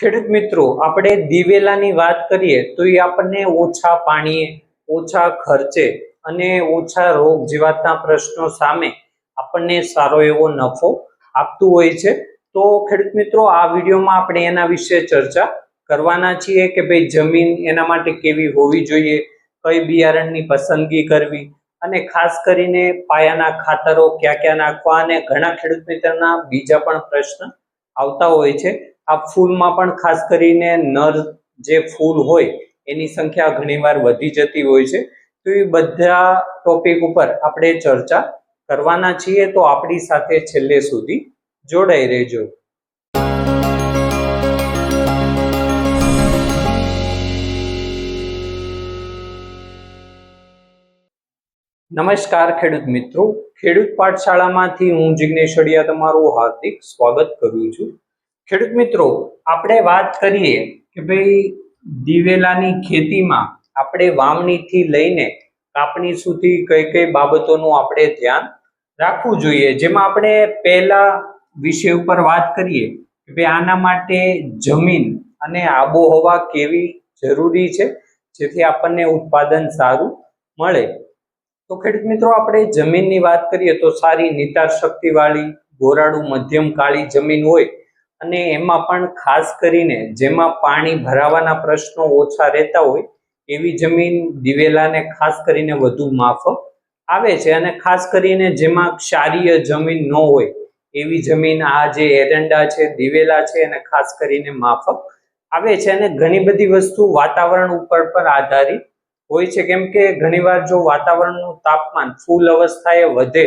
ખેડૂત મિત્રો, આપણે દિવેલાની વાત કરીએ તો એ આપણને ઓછા પાણીએ, ઓછા ખર્ચે અને ઓછા રોગ જીવાતના પ્રશ્નો સામે આપણને સારો એવો નફો આપતું હોય છે. તો ખેડૂત મિત્રો, આ વિડીયોમાં આપણે એના વિશે ચર્ચા કરવાના છીએ કે ભાઈ જમીન એના માટે કેવી હોવી જોઈએ, કઈ બિયારણની પસંદગી કરવી અને ખાસ કરીને પાયાના ખાતરો ક્યાં ક્યાં નાખવા અને ઘણા ખેડૂત મિત્રના બીજા પણ પ્રશ્ન આવતા હોય છે. આ ફૂલમાં પણ ખાસ કરીને નર જે ફૂલ હોય, એની સંખ્યા ઘણીવાર વધી જતી હોય છે. તો એ બધા ટોપિક ઉપર આપણે ચર્ચા કરવાના છીએ. તો આપણી સાથે છેલ્લે સુધી જોડાઈ રહેજો. નમસ્કાર ખેડૂત મિત્રો. ખેડૂત પાઠશાળામાંથી હું જિગ્નેશ અડિયા તમારું હાર્દિક સ્વાગત કરું છું. ખેડૂત મિત્રો, આપણે વાત કરીએ કે ભાઈ દિવેલાની ખેતીમાં આપણે વાવણીથી લઈને કાપણી સુધી કઈ કઈ બાબતોનું આપણે ધ્યાન રાખવું જોઈએ. જેમાં આપણે પહેલા વિષય ઉપર વાત કરીએ કે ભાઈ આના માટે જમીન અને આબોહવા કેવી જરૂરી છે, જેથી આપણને ઉત્પાદન સારું મળે. તો ખેડૂત મિત્રો, આપણે જમીનની વાત કરીએ તો સારી નિતાર શક્તિવાળી ગોરાડું મધ્યમ કાળી જમીન હોય અને એમાં પણ ખાસ કરીને જેમાં પાણી ભરાવાના પ્રશ્નો ઓછા રહેતા હોય, એવી જમીન દિવેલાને ખાસ કરીને વધુ માફક આવે છે અને ખાસ કરીને જેમાં ક્ષારીય જમીન ન હોય, એવી જમીન આ જે એરંડા છે, દિવેલા છે એને ખાસ કરીને માફક આવે છે અને ઘણી બધી વસ્તુ વાતાવરણ ઉપર પર આધારિત હોય છે કેમ કે ઘણીવાર જો વાતાવરણનું તાપમાન ફૂલ અવસ્થાએ વધે,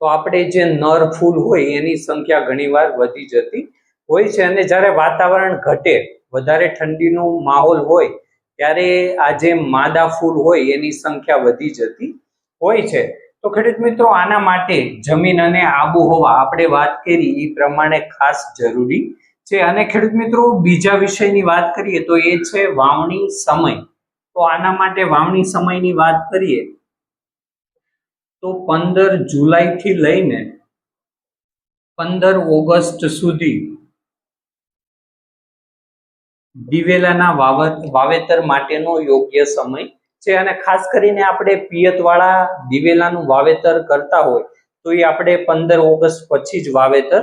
તો આપણે જે નર ફૂલ હોય એની સંખ્યા ઘણીવાર વધી જતી હોય છે. અને જ્યારે વાતાવરણ ઘટે, વધારે ઠંડીનો માહોલ હોય, ત્યારે આ જે માદા ફૂલ હોય એની સંખ્યા વધી જતી હોય છે. તો ખેડૂત મિત્રો, આના માટે જમીન અને આબોહવા આપણે વાત કરી એ પ્રમાણે ખાસ જરૂરી છે. અને ખેડૂત મિત્રો, બીજા વિષયની વાત કરીએ તો એ છે વાવણી સમય. તો આના માટે વાવણી સમયની વાત કરીએ, તો પંદર જુલાઈ થી લઈને પંદર ઓગસ્ટ સુધી દિવેલાના વાવત, વાવેતર માટેનો યોગ્ય સમય છે. અને ખાસ કરીને આપણે પિયતવાળા દિવેલાનું વાવેતર કરતા હોય, તો એ આપણે પંદર ઓગસ્ટ પછી જ વાવેતર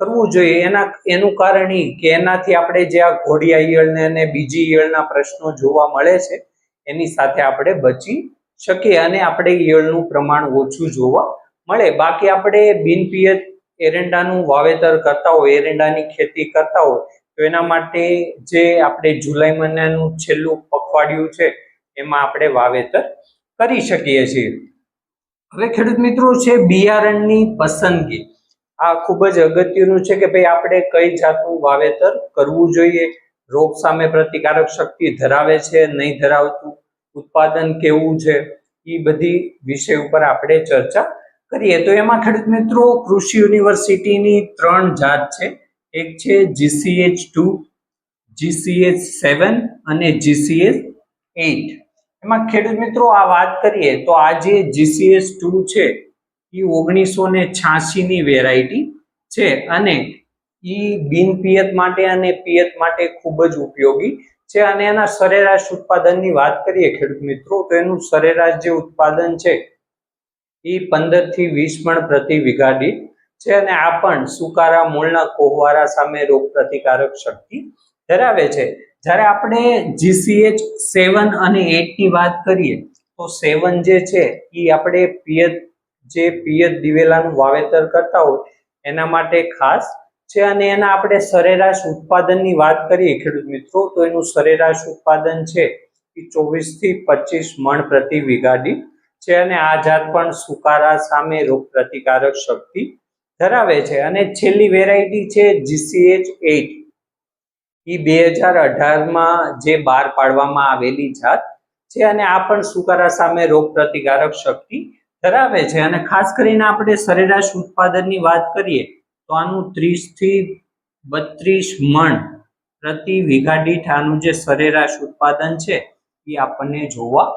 કરવું જોઈએ. એના, એનું કારણ એ કે એનાથી આપણે જે આ ઘોડિયા ઈયળને અને બીજી ઈયળના પ્રશ્નો જોવા મળે છે એની સાથે આપણે બચી શકીએ અને આપણે ઈયળનું પ્રમાણ ઓછું જોવા મળે. બાકી આપણે બિનપિયત એરંડાનું વાવેતર કરતા હોય, એરંડાની ખેતી કરતા હોય, તો એના માટે જે આપણે જુલાઈ મહિનાનું છેલ્લું પખવાડિયું છે, એમાં આપણે વાવેતર કરી શકીએ છીએ. હવે ખેડૂત મિત્રો છે બિયારણની પસંદગી. આ ખૂબ જ અગત્યનું છે કે ભાઈ આપણે કઈ જાતનું વાવેતર કરવું જોઈએ? રોગ સામે પ્રતિકારક શક્તિ ધરાવે છે, નહીં ધરાવતું, ઉત્પાદન કેવું છે એ બધી વિષય ઉપર આપણે ચર્ચા કરીએ. તો એમાં ખેડૂત મિત્રો, કૃષિ યુનિવર્સિટીની ત્રણ જાત છે. એક છે જીસીએચ ટુ જીસીએચ સેવન અને જીસીએચ એઇટ એમાં ખેડૂત મિત્રો આ વાત કરીએ તો આ જે જીસીએચ ટુ છે એ ઓગણીસો ને છ્યાસી ની વેરાયટી છે અને એ બિન પિયત માટે અને પિયત માટે ખૂબ જ ઉપયોગી છે. અને એના સરેરાશ ઉત્પાદનની વાત કરીએ ખેડૂત મિત્રો, તો એનું સરેરાશ જે ઉત્પાદન છે એ પંદરથી વીસ મણ પ્રતિ વીઘા છે. અને આ પણ સુકારા, મૂળના કોહવારા સામે રોગ પ્રતિકારક શક્તિ ધરાવે છે. જ્યારે આપણે જીસીએચ સેવન અને એટની વાત કરીએ, તો સેવન જે છે એ આપણે પિયત, જે પિયત દિવેલાનું વાવેતર કરતા હોય, એના માટે ખાસ છે અને એના આપણે સરેરાશ ઉત્પાદનની વાત કરીએ ખેડૂત મિત્રો, તો એનું સરેરાશ ઉત્પાદન છે એ ચોવીસથી પચીસ મણ પ્રતિ વિઘાડી છે અને આ જાત પણ સુકારા સામે રોગ પ્રતિકારક શક્તિ ધરાવે છે. અને છેલ્લી વેરાયટી છે જીસીએચ એટ એ બે હજાર અઢારમાં જે બહાર પાડવામાં આવેલી જાત છે અને આ પણ સુકારા સામે રોગ પ્રતિકારક શક્તિ ધરાવે છે. અને ખાસ કરીને આપણે સરેરાશ ઉત્પાદનની વાત કરીએ તો આનું ત્રીસથી બત્રીસ મણ પ્રતિ વીઘા આનું જે સરેરાશ ઉત્પાદન છે, એ આપણને જોવા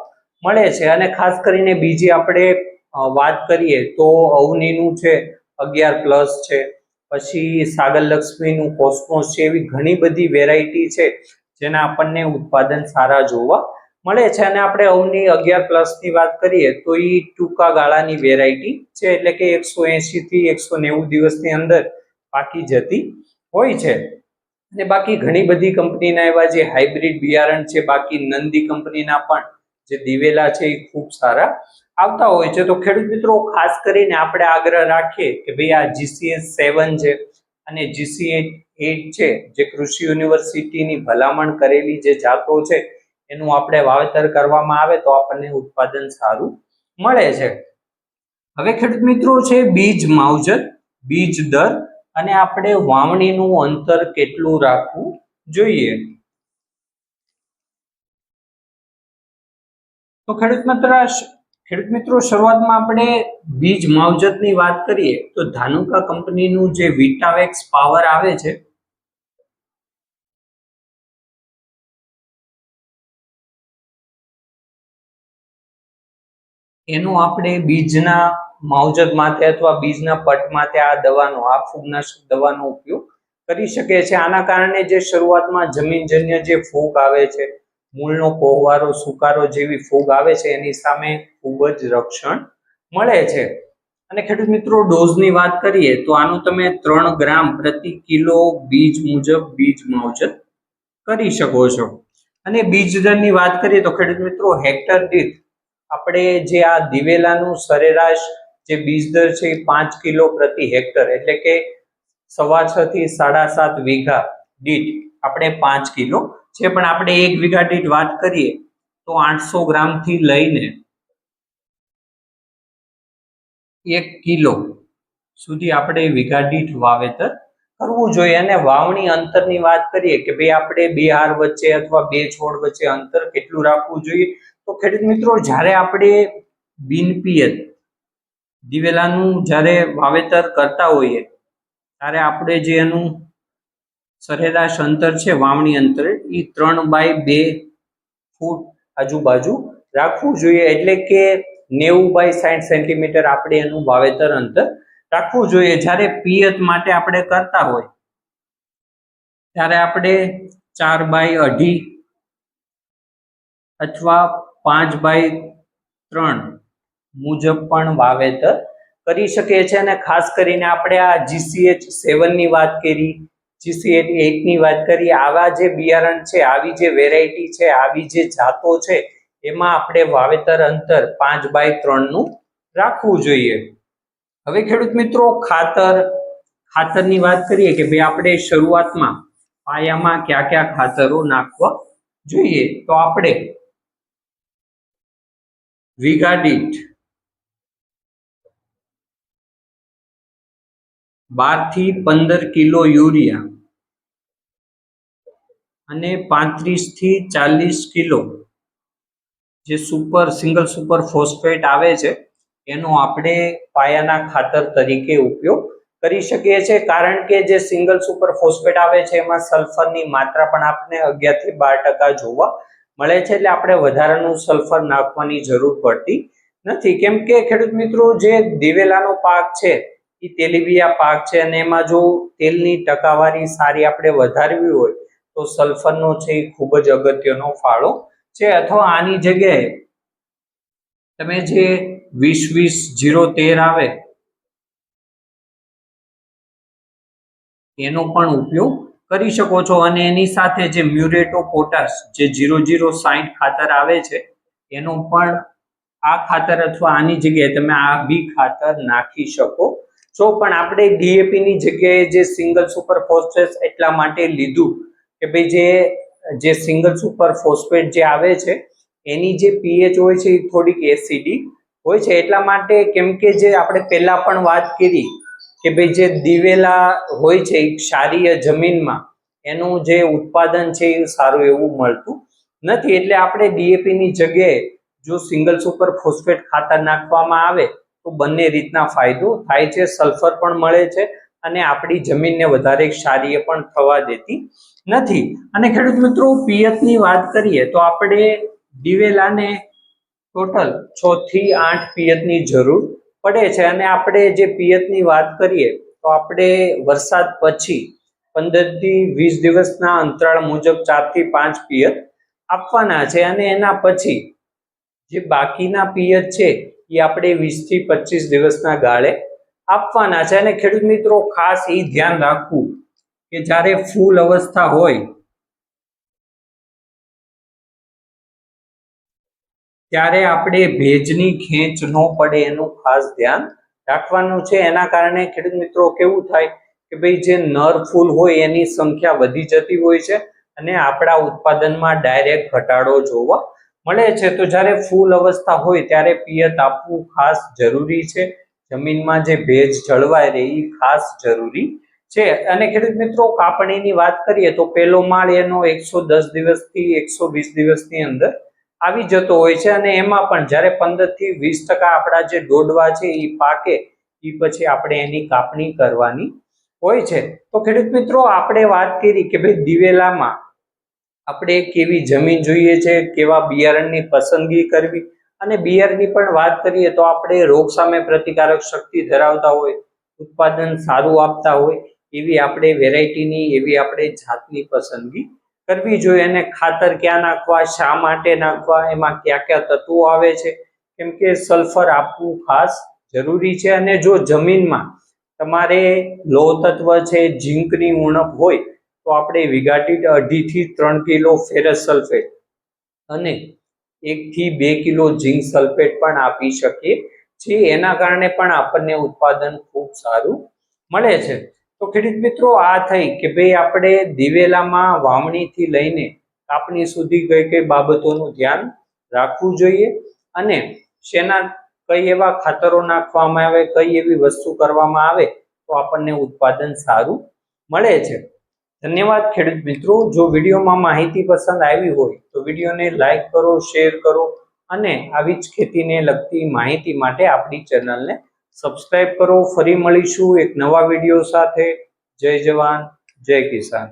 મળે છે. અને ખાસ કરીને બીજી આપણે વાત કરીએ તો અવનીનું છે, અગિયાર પ્લસ છે. પછી સાગર લક્ષ્મીનું કોસ્મોસ છે, એવી ઘણી બધી વેરાયટી છે, જેના આપણને ઉત્પાદન સારા જોવા મળે છે અને આપણે અવની અગિયાર પ્લસની વાત કરીએ તો એ ટૂંકા ગાળાની વેરાયટી છે એટલે કે એકસો એંશીથી એકસો નેવું દિવસની અંદર પાકી જતી હોય છે. અને બાકી ઘણી બધી કંપનીના એવા જે હાઇબ્રિડ બિયારણ છે, બાકી નંદી કંપનીના પણ જે દિવેલા છે એ ખૂબ સારા આવતા હોય છે. તો ખેડૂત મિત્રો, ખાસ કરીને આપણે આગ્રહ રાખીએ કે ભાઈ આ જીસીએસ સેવન છે અને જીસીએસ એટ છે, જે કૃષિ યુનિવર્સિટીની ભલામણ કરેલી જે જાતો છે એનું આપણે વાવેતર કરવામાં આવે તો આપણને ઉત્પાદન સારું મળે છે. હવે ખેડૂત મિત્રો છે બીજ માવજત, બીજ દર અને આપણે વાવણીનું અંતર કેટલું રાખવું જોઈએ? તો ખેડૂત મિત્ર, ખેડૂત મિત્રો, શરૂઆતમાં આપણે બીજ માવજતની વાત કરીએ તો ધાનુકા કંપનીનું જે વિટાવેક્સ પાવર આવે છે એનું આપણે બીજના માવજત માટે અથવા બીજના પટ માટે આ દવાનો, આ ફૂગનાશક દવાનો ઉપયોગ કરી શકે છે આના કારણે જે શરૂઆતમાં જમીનજન્ય જે ફૂગ આવે છે, મૂળનો કોહવારો, સુકારો જેવી ફૂગ આવે છે, એની સામે ખૂબ જ રક્ષણ મળે છે. અને ખેડૂત મિત્રો, ડોઝની વાત કરીએ તો આનું તમે ત્રણ ગ્રામ પ્રતિ કિલો બીજ મુજબ બીજ માવજત કરી શકો છો. અને બીજ દરની વાત કરીએ તો ખેડૂત મિત્રો, હેક્ટર દીઠ આપણે જે આ દિવેલાનું સરેરાશ જે બીજ દર છે એ પાંચ કિલો પ્રતિ હેક્ટર, એટલે કે સવા છ થી સાડા સાત વીઘા દીઠ આપણે પાંચ કિલો છે. પણ આપણે એક વીઘા દીઠ વાત કરીએ તો આઠસો ગ્રામથી લઈને એક કિલો સુધી આપણે વીઘા દીઠ વાવેતર કરવું જોઈએ. અને વાવણી અંતરની વાત કરીએ કે ભાઈ આપણે બે હાર વચ્ચે અથવા બે છોડ વચ્ચે અંતર કેટલું રાખવું જોઈએ? તો ખેડૂત મિત્રો, જ્યારે આપણે બિનપિયત દિવેલાનું જ્યારે વાવેતર કરતા હોઈએ, ત્યારે આપણે જે એનું સરેરાશ અંતર છે, વાવણી અંતર એ ત્રણ બાય બે ફૂટ આજુબાજુ રાખવું જોઈએ. એટલે કે નેવું બાય સાઠ સેન્ટીમીટર આપણે એનું વાવેતર અંતર રાખવું જોઈએ. જ્યારે પિયત માટે આપણે કરતા હોય, ત્યારે આપણે ચાર બાય અઢી અથવા પાંચ બાય ત્રણ મુજબ પણ વાવેતર કરી શકીએ છીએ અને ખાસ કરીને આપણે આ જીસીએચ સેવનની વાત કરી જીસીએચ એટની વાત કરી, આવા જે બિયારણ છે, આવી જે વેરાયટી છે, આવી જે જાતો છે, એમાં આપણે વાવેતર અંતર પાંચ બાય ત્રણનું રાખવું જોઈએ. હવે ખેડૂત મિત્રો, ખાતર, ખાતરની વાત કરીએ કે ભાઈ આપણે શરૂઆતમાં પાયામાં કયા કયા ખાતરો નાખવા જોઈએ? તો આપણે વીઘા દીઠ બારથી પંદર કિલો યુરિયા અને પાંત્રીસથી ચાલીસ કિલો જે સુપર સિંગલ સુપર ફોસ્ફેટ આવે છે, એનો આપણે પાયાના ખાતર તરીકે ઉપયોગ કરી શકીએ છીએ. કારણ કે જે સિંગલ સુપર ફોસ્ફેટ આવે છે, એમાં સલ્ફરની માત્રા પણ આપણે અગિયારથી બાર ટકા જોવા મળે છે એટલે આપણે વધારાનું સલ્ફર નાખવાની જરૂર પડતી નથી. કેમ કે ખેડૂત મિત્રો, જે દિવેલાનો પાક છે એ તેલીબિયા પાક છે અને એમાં જો તેલની ટકાવારી સારી આપણે વધારવી હોય, તો સલ્ફરનો છે એ ખૂબ જ અગત્યનો ફાળો છે. અથવા આની જગ્યાએ તમે જે વીસ વીસ જીરો તેર આવે, એનો પણ ઉપયોગ કરી શકો છો અને એની સાથે જે મ્યુરેટો પોટાશ જે જીરો જીરો સાઈઠ ખાતર આવે છે, એનો પણ આ ખાતર અથવા આની જગ્યાએ તમે આ બી ખાતર નાખી શકો છો. પણ આપણે ડીએપીની જગ્યાએ જે સિંગલ સુપર ફોસ્ફેટ એટલા માટે લીધું કે ભાઈ જે જે સિંગલ સુપર ફોસ્ફેટ જે આવે છે, એની જે પીએચ હોય છે એ થોડીક એસિડિક હોય છે. એટલા માટે કેમ કે જે આપણે પહેલા પણ વાત કરી કે ભાઈ જે દિવેલા હોય છે ક્ષારીય જમીનમાં, એનું જે ઉત્પાદન છે એ સારું એવું મળતું નથી. એટલે આપણે ડીએપીની જગ્યાએ જો સિંગલ સુપર ફોસ્ફેટ ખાતર નાખવામાં આવે, તો બંને રીતના ફાયદો થાય છે, સલ્ફર પણ મળે છે અને આપણી જમીનને વધારે ક્ષારીય પણ થવા દેતી નથી. અને ખેડૂત મિત્રો, પિયતની વાત કરીએ, તો આપણે દિવેલાને ટોટલ છ થી આઠ પિયતની જરૂર પડે છે અને આપણે જે પિયતની વાત કરીએ, તો આપણે વરસાદ પછી પંદરથી વીસ દિવસના અંતરાળ મુજબ ચારથી પાંચ પિયત આપવાના છે અને એના પછી જે બાકીના પિયત છે, એ આપણે વીસથી પચીસ દિવસના ગાળે આપવાના છે. અને ખેડૂત મિત્રો, ખાસ એ ધ્યાન રાખવું કે જ્યારે ફૂલ અવસ્થા હોય ત્યારે આપણે ભેજની ખેંચ ન પડે એનું ખાસ ધ્યાન રાખવાનું છે. એના કારણે ખેડૂત મિત્રો કેવું થાય કે ભાઈ જે નર ફૂલ હોય એની સંખ્યા વધી જતી હોય છે અને આપણા ઉત્પાદનમાં ડાયરેક્ટ ઘટાડો જોવા મળે છે. તો જ્યારે ફૂલ અવસ્થા હોય ત્યારે પિયત આપવું ખાસ જરૂરી છે. જમીનમાં જે ભેજ જળવાય રહે એ ખાસ જરૂરી છે. અને ખેડૂત મિત્રો, કાપણીની વાત કરીએ તો પહેલો માળ એનો એકસો દસ દિવસથી એકસો વીસ દિવસની અંદર આવી જતો હોય છે અને એમાં પણ જ્યારે પંદરથી વીસ ટકા આપણા જે દોડવા છે એ પાકે, એ પછી આપણે એની કાપણી કરવાની હોય છે. તો ખેડૂત મિત્રો, આપણે વાત કરી કે ભાઈ દિવેલામાં આપણે કેવી જમીન જોઈએ છે, કેવા બિયારણની પસંદગી કરવી અને બિયારણની પણ વાત કરીએ તો આપણે રોગ સામે પ્રતિકારક શક્તિ ધરાવતા હોય, ઉત્પાદન સારું આપતા હોય, એવી આપણે વેરાયટીની એવી આપણે જાતની પસંદગી કરવી જોઈએ અને ખાતર ક્યાં નાખવા, શા માટે નાખવા, એમાં કયા કયા તત્વો આવે છે? કેમ કે સલ્ફર આપવું ખાસ જરૂરી છે અને જો જમીનમાં તમારે લો તત્વ છે, ઝીંકની ઉણપ હોય, તો આપણે વીઘાટી અઢીથી ત્રણ કિલો ફેરસ સલ્ફેટ અને એકથી બે કિલો ઝીંક સલ્ફેટ પણ આપી શકીએ છીએ. એના કારણે પણ આપણને ઉત્પાદન ખૂબ સારું મળે છે. તો ખેડૂત મિત્રો, આ થઈ કે ભાઈ આપણે દિવેલામાં વાવણીથી લઈને કાપણી સુધી કઈ કઈ બાબતોનું ધ્યાન રાખવું જોઈએ અને શેના કઈ એવા ખાતરો નાખવામાં આવે, કઈ એવી વસ્તુ કરવામાં આવે, તો આપણને ઉત્પાદન સારું મળે છે. ધન્યવાદ ખેડૂત મિત્રો. જો વિડીયોમાં માહિતી પસંદ આવી હોય, તો વિડીયોને લાઈક કરો, શેર કરો અને આવી જ ખેતીને લગતી માહિતી માટે આપણી ચેનલને સબસ્ક્રાઇબ કરો ફરી મળીશું એક નવા વીડિયો સાથે. જય જવાન જય કિસાન.